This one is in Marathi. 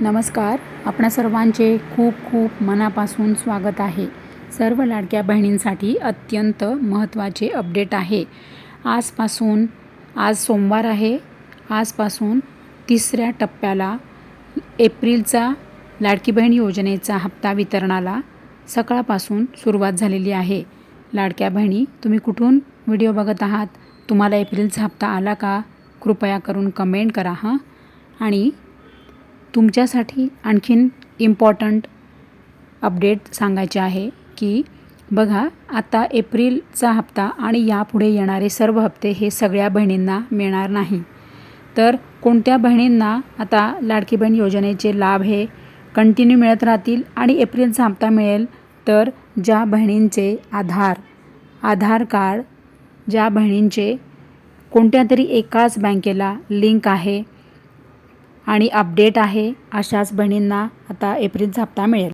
नमस्कार. आपणा सर्वांचे खूप खूप मनापासून स्वागत आहे. सर्व लाडक्या बहिणींसाठी अत्यंत महत्त्वाचे अपडेट आहे. आजपासून आज सोमवार आहे. आजपासून तिसऱ्या टप्प्याला एप्रिलचा लाडकी बहीण योजनेचा हप्ता वितरणाला सकाळपासून सुरुवात झालेली आहे. लाडक्या बहिणी तुम्ही कुठून व्हिडिओ बघत आहात? तुम्हाला एप्रिलचा हप्ता आला का? कृपया करून कमेंट करा हां? आणि तुमच्यासाठी आणखीन इम्पॉर्टंट अपडेट सांगायचे आहे की बघा आता एप्रिलचा हप्ता आणि यापुढे येणारे सर्व हप्ते हे सगळ्या बहिणींना मिळणार नाही. तर कोणत्या बहिणींना आता लाडकी बहीण योजनेचे लाभ हे कंटिन्यू मिळत राहतील आणि एप्रिलचा हप्ता मिळेल? तर ज्या बहिणींचे आधार आधार कार्ड ज्या बहिणींचे कोणत्या तरी एकाच बँकेला लिंक आहे आणि अपडेट आहे अशाच बहिणींना आता एप्रिलचा हप्ता मिळेल.